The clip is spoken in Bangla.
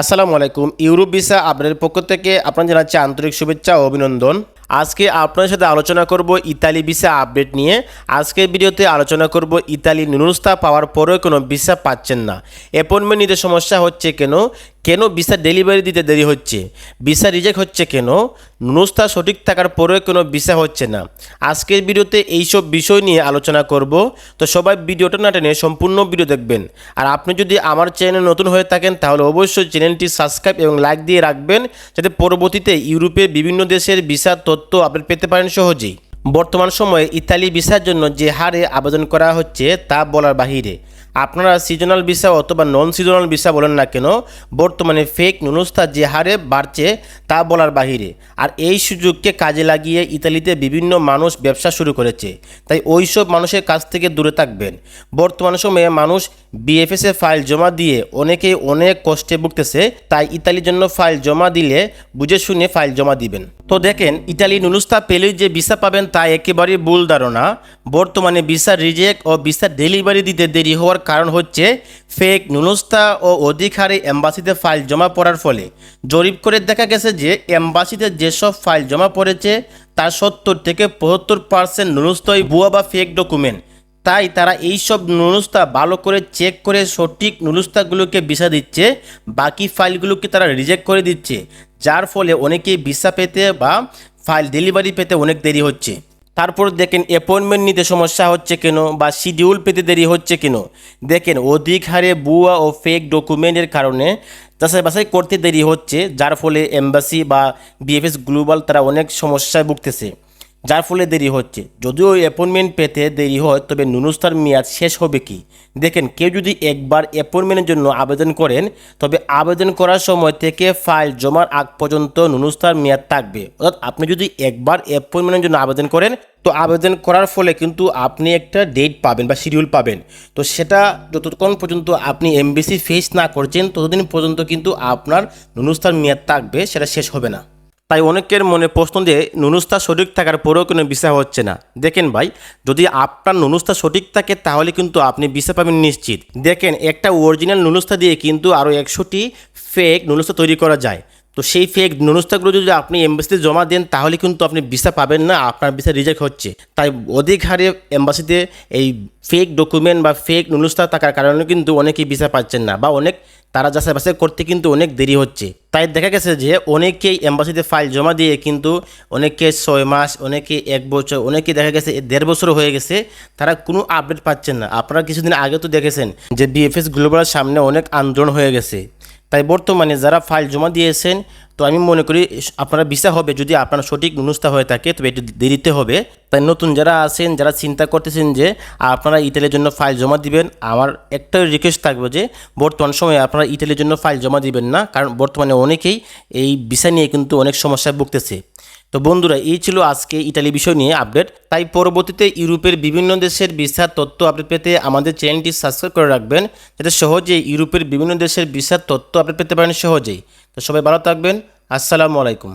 আসসালামু আলাইকুম, ইউরোপ ভিসা আপনাদের পক্ষ থেকে আপনার জানাচ্ছি আন্তরিক শুভেচ্ছা ও অভিনন্দন। আজকে আপনার সাথে আলোচনা করব ইতালি ভিসা আপডেট নিয়ে। আজকের ভিডিওতে আলোচনা করব ইতালি নুনুস্তা পাওয়ার পরেও কোনো ভিসা পাচ্ছেন না। অ্যাপয়েন্টমেন্ট নিতে সমস্যা হচ্ছে কেন? কেন ভিসা ডেলিভারি দিতে দেরি হচ্ছে? ভিসা রিজেক্ট হচ্ছে কেন? নুনুস্তা সঠিক থাকার পরেও কোনো ভিসা হচ্ছে না? আজকের ভিডিওতে এইসব বিষয় নিয়ে আলোচনা করব। তো সবাই ভিডিওটা না টেনে সম্পূর্ণ ভিডিও দেখবেন। আর আপনি যদি আমার চ্যানেল নতুন হয়ে থাকেন, তাহলে অবশ্যই চ্যানেলটি সাবস্ক্রাইব এবং লাইক দিয়ে রাখবেন, যাতে পরবর্তীতে ইউরোপের বিভিন্ন দেশের ভিসা তথ্য আপনি পেতে পারেন সহজেই। বর্তমান সময়ে ইতালি ভিসার জন্য যে হারে আবেদন করা হচ্ছে, তা বলার বাহিরে। আপনারা সিজনাল ভিসা অথবা নন সিজনাল ভিসা বলেন না কেন, বর্তমানে ফেক নুনুস্তা যে হারে বাড়ছে তা বলার বাহিরে। আর এই সুযোগকে কাজে লাগিয়ে ইতালিতে বিভিন্ন মানুষ ব্যবসা শুরু করেছে। তাই ওইসব মানুষের কাছ থেকে দূরে থাকবেন। বর্তমান সময়ে মানুষ বিএফএসে ফাইল জমা দিয়ে অনেকেই অনেক কষ্টে ভুগতেছে, তাই ইতালির জন্য ফাইল জমা দিলে বুঝে শুনে ফাইল জমা দিবেন। তো দেখেন ইতালি নুনুস্তা পেলেই যে ভিসা পাবেন তা একেবারেই ভুল ধারণা। বর্তমানে ভিসা রিজেক্ট ও ভিসা ডেলিভারি দিতে দেরি হওয়ার কারণ হচ্ছে ফেক নুনুস্তা ও অধিক হারে এম্বাসিতে ফাইল জমা পড়ার ফলে। জরিপ করে দেখা গেছে যে এম্বাসিতে যেসব ফাইল জমা পড়েছে, তার সত্তর থেকে পঁচাত্তর পার্সেন্ট নুনুস্তই ভুয়া বা ফেক ডকুমেন্ট তাই তারা এই সব নুনুস্তা ভালো করে চেক করে সঠিক নুনুস্তাগুলোকে ভিসা দিচ্ছে, বাকি ফাইলগুলোকে তারা রিজেক্ট করে দিচ্ছে, যার ফলে অনেকেই ভিসা পেতে বা ফাইল ডেলিভারি পেতে অনেক দেরি হচ্ছে। তারপর দেখেন অ্যাপয়েন্টমেন্ট নিতে সমস্যা হচ্ছে কেন বা শিডিউল পেতে দেরি হচ্ছে কেন? দেখেন অধিক হারে বুয়া ও ফেক ডকুমেন্টের কারণে যাচাই বাছাই করতে দেরি হচ্ছে, যার ফলে এম্বাসি বা বিএফএস গ্লোবাল তারা অনেক সমস্যায় ভুগতেছে। যার ফলে দেরি হচ্ছে। যদিও অ্যাপয়েন্টমেন্ট পেতে দেরি হয়, তবে নুনুস্তার মেয়াদ শেষ হবে কি? দেখেন, কেউ যদি একবার অ্যাপয়েন্টমেন্টের জন্য আবেদন করেন, তবে আবেদন করার সময় থেকে ফাইল জমার আগ পর্যন্ত নুনুস্তার মেয়াদ থাকবে। অর্থাৎ আপনি যদি একবার অ্যাপয়েন্টমেন্টের জন্য আবেদন করেন, তো আবেদন করার ফলে কিন্তু আপনি একটা ডেট পাবেন বা শিডিউল পাবেন। তো সেটা যতক্ষণ পর্যন্ত আপনি এমবিসি ফেস না করছেন, ততদিন পর্যন্ত কিন্তু আপনার নুনুস্তার মেয়াদ থাকবে, সেটা শেষ হবে না। তাই অনেকের মনে প্রশ্ন যে নুনুস্তা সঠিক থাকার পরেও কোনো ভিসা হচ্ছে না। দেখেন ভাই, যদি আপনার নুনুস্তা সঠিক থাকে তাহলে কিন্তু আপনি ভিসা পাবেন নিশ্চিত। দেখেন, একটা অরিজিনাল নুনুস্তা দিয়ে কিন্তু আরও একশোটি ফেক নুনুস্তা তৈরি করা যায়। তো সেই ফেক নুনুস্তাগুলো যদি আপনি এম্বাসিতে জমা দেন, তাহলে কিন্তু আপনি ভিসা পাবেন না, আপনার ভিসা রিজেক্ট হচ্ছে। তাই অধিক হারে এম্বাসিতে এই ফেক ডকুমেন্ট বা ফেক নুনুস্তা থাকার কারণে কিন্তু অনেকেই ভিসা পাচ্ছেন না বা অনেক তারা যাচাই বাছাই করতে কিন্তু অনেক দেরি হচ্ছে। তাই দেখা গেছে যে অনেকেই এম্বাসিতে ফাইল জমা দিয়ে কিন্তু অনেকে ছয় মাস, অনেকে এক বছর, অনেকে দেখা গেছে দেড় বছর হয়ে গেছে, তারা কোনো আপডেট পাচ্ছেন না। আপনারা কিছুদিন আগে তো দেখেছেন যে বিএফএস গ্লোবালের সামনে অনেক আন্দোলন হয়ে গেছে। তাই বর্তমানে যারা ফাইল জমা দিয়েছেন, তো আমি মনে করি আপনারা ভিসা হবে যদি আপনার সঠিক নুস্তা হয়ে থাকে, তবে একটু দেরিতে হবে। তাই নতুন যারা আছেন, যারা চিন্তা করতেছেন যে আপনারা ইতালির জন্য ফাইল জমা দিবেন, আমার একটা রিকোয়েস্ট থাকবে যে বর্তমান সময়ে আপনারা ইতালির জন্য ফাইল জমা দিবেন না, কারণ বর্তমানে অনেকেই এই ভিসা নিয়ে কিন্তু অনেক সমস্যায় ভুগতেছে। তো বন্ধুরা, এই ছিল আজকে ইটালি বিষয় নিয়ে আপডেট তাই পরবর্তীতে ইউরোপের বিভিন্ন দেশের বিস্তার তথ্য আপডেট পেতে আমাদের চ্যানেলটি সাবস্ক্রাইব করে রাখবেন, যাতে সহজেই ইউরোপের বিভিন্ন দেশের বিস্তার তথ্য আপডেট পেতে পারেন সহজেই। তো সবাই ভালো থাকবেন। আসসালামু আলাইকুম।